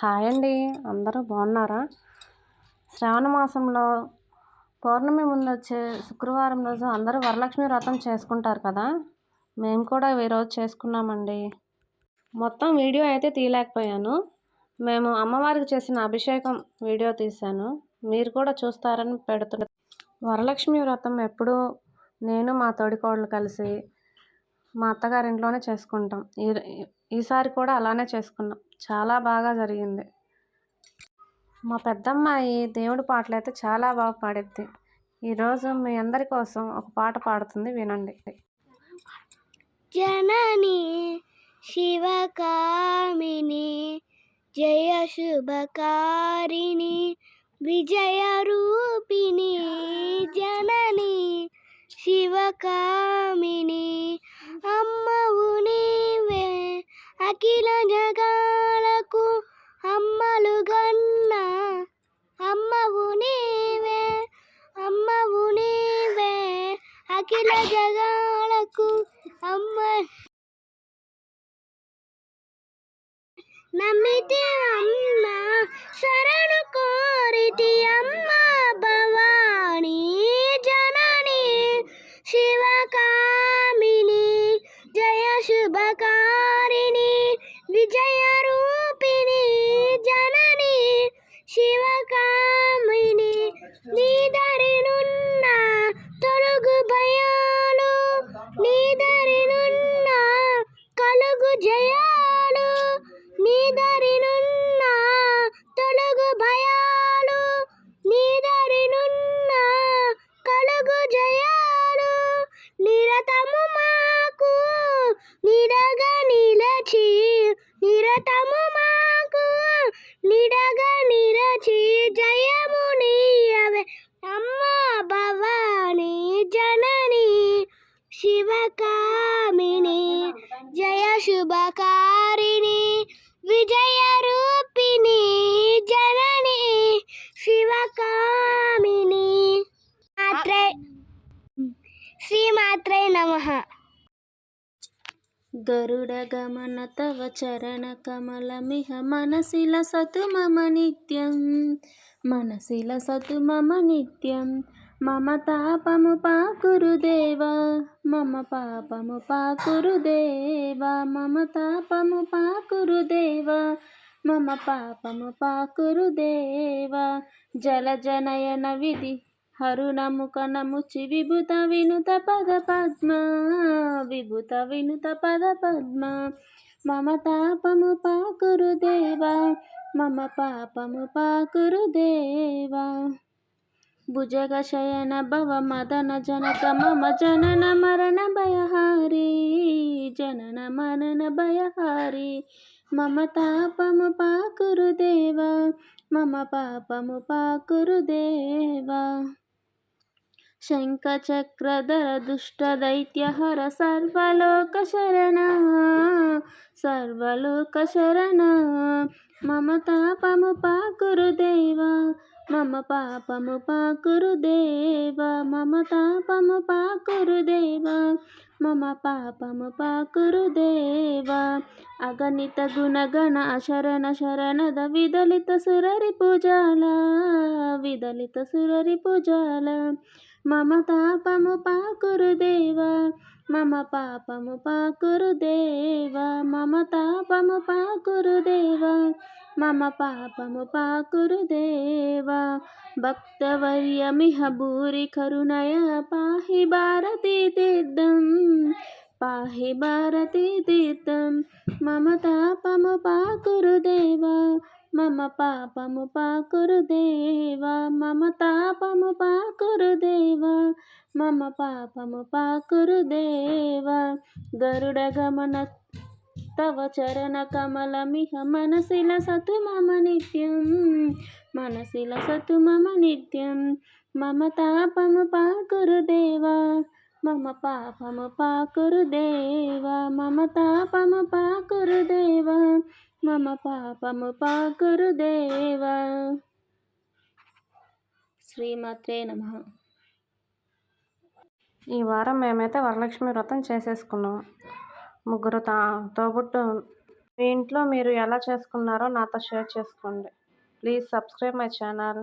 Hi అండి. అందరూ బాగున్నారా? శ్రావణ మాసంలో పౌర్ణమి ముందు వచ్చే శుక్రవారం రోజు అందరూ వరలక్ష్మి వ్రతం చేసుకుంటారు కదా? మేము కూడా ఈరోజు చేసుకున్నామండి. మొత్తం వీడియో అయితే తీయలేకపోయాను. మేము అమ్మవారికి చేసిన అభిషేకం వీడియో తీశాను. మీరు కూడా చూస్తారని పెడుతున్నారు వరలక్ష్మి వ్రతం ఎప్పుడూ నేను మా తోడికోళ్ళు కలిసి మా అత్తగారింట్లోనే చేసుకుంటాం. ఈ ఈసారి కూడా అలానే చేసుకున్నాం. చాలా బాగా జరిగింది. మా పెద్దమ్మాయి దేవుడి పాటలు అయితే చాలా బాగా పాడిద్ది. ఈరోజు మీ అందరి కోసం ఒక పాట పాడుతుంది వినండి. జనని శివకామిని జయ శుభకారిణి విజయ రూపిణి జనని శివకామిని అమ్మవుని అఖిల జగాలకు అమ్మ. నమ్మితే అమ్మ శరణు కోరితి అమ్మ భవాని జనని శివకామిని జయ శుభకారిణి విజయ నిరతము మాకు నిడగ నిలచి. నిరతము మాకు నిడగ నిలచి. జయము నీయవే అమ్మ భవాని జనని శివకామిని. జయ శుభకా శ్రీమాత్రే నమ. గరుడ గమన తవ చరణ కమలమిహ మనసిల సతు మమ నిత్యం. మనసిల సతు మమ నిత్యం. మమ తాపము పాకురు దేవా. మమ పాపము పాకురు దేవా. మమ తాపము పాకురు దేవా. మమ పాపము పాకురు దేవా. జల జనయన విధి హరుణము కనముచి విభుత వినుత పద పద్మ విభుత వినుత పద పద్మ. మమ తాపము పాకురు దేవా మమ పాపము పాకురు దేవా. భుజగ శయన భవ మదన జనక మమ జనన మరణ భయహారి జనన మరణ భయహారి. మమ తాపము పాకురు దేవా మమ పాపము పాకురు దేవా. శంఖచక్రధర దుష్టదైత్యహర సర్వలోక శరణ సర్వలోక శరణ మమ తాపము పాకురు దేవా మమ పాపము పాకురు దేవా మమ తాపము పాకురు దేవా మమ పాపము పాకురు దేవా అగణిత గుణగణ అశరణ శరణద విదలిత సురరి మమ తాపము పాకురు దేవా మమ పాపము పాకురు దేవా మమ తాపము పాకురు దేవా మమ పాపము పాకురు దేవా. భక్తవర్యమిహ భూరి కరుణయ పాహి భారతీ తీర్థం పాహి భారతీ తీర్థం మమ తాపము పాకురు దేవా. మమ పాపము పాకురు దేవా మమ తాపము పాకురు దేవా మమ పాపము పాకురు దేవా. గరుడ గమన తవ చరణ కమలమిహ మనసిల సతు మమ నిత్యం మనసిల సతు మమ నిత్యం. మమ తాపము పాకురు దేవా మమ పాపము పాకురు దేవా మమ తాపము పాకురు దేవా. మమ పాపము పాకురుదేవ. శ్రీమాత్రే నమ. ఈ వారం మేమైతే వరలక్ష్మి వ్రతం చేసేసుకున్నాం. ముగ్గురు తా తోబుట్టు మీ ఇంట్లో మీరు ఎలా చేసుకున్నారో నాతో షేర్ చేసుకోండి. Please subscribe my channel.